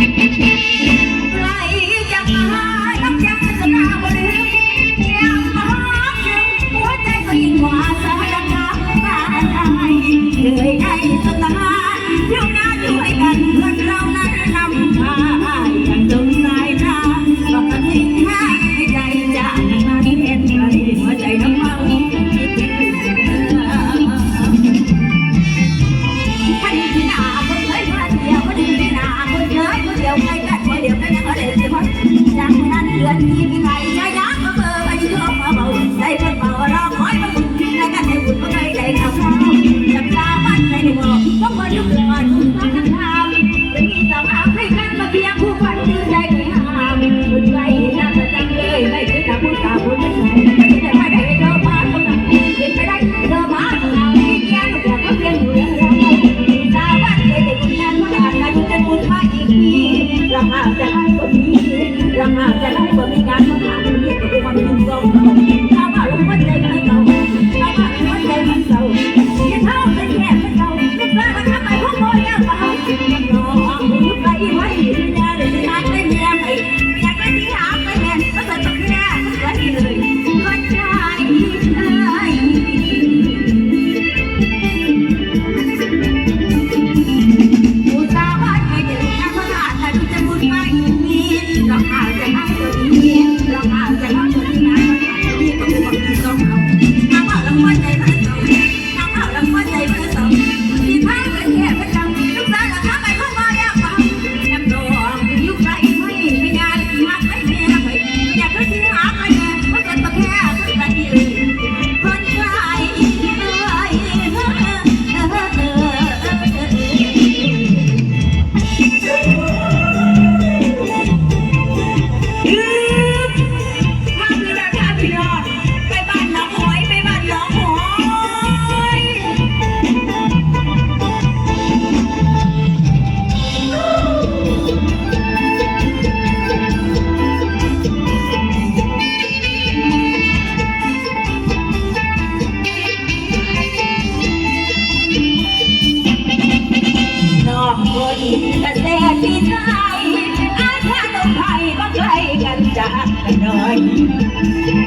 ใครจะมาน้ำยาสนาบริ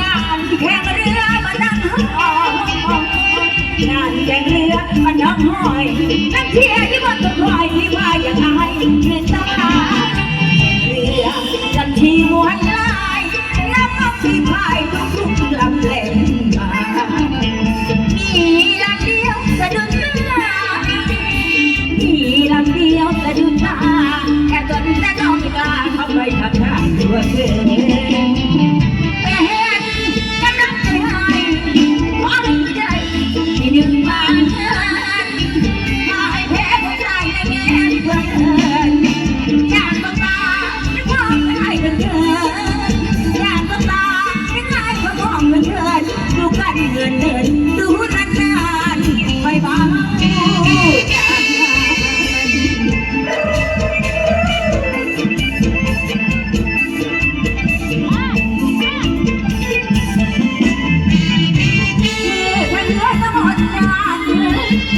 งานแข่งเรือมานั่งห้องงานแข่งเรือมานั่งห้อยนั่งเชี่ยร์ที่บนตัวไม้ที่ว่าอย่างไรเรือตาเรือจันทีมวนลายแล้วก็ที่พายทุกๆลำเล่นมามีลำเดียวจะดูดเรือมีลำเดียวจะดูตาแค่ตนแต่ก็ไม่กล้าทำไมทำได้ตัวเธอ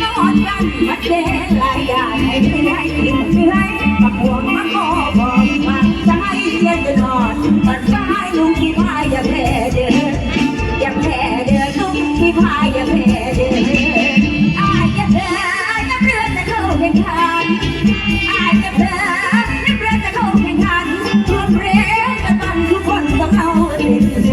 นอนกันมาเดลายาให้ได้กินเมื่อยมาห่วงมาขอบอกมาใจเย็นจะนอนมาใจลุงที่พายาแพ้เดิอย่าแพ้เดินลุงที่พายาแพ้เดิอยจะเดินเลือดจะเข้าในคานอายจะเดินน้ำเลือจะเข้าในคานรวมเร็วกันมันทุกคนต้อเข้าติดใจ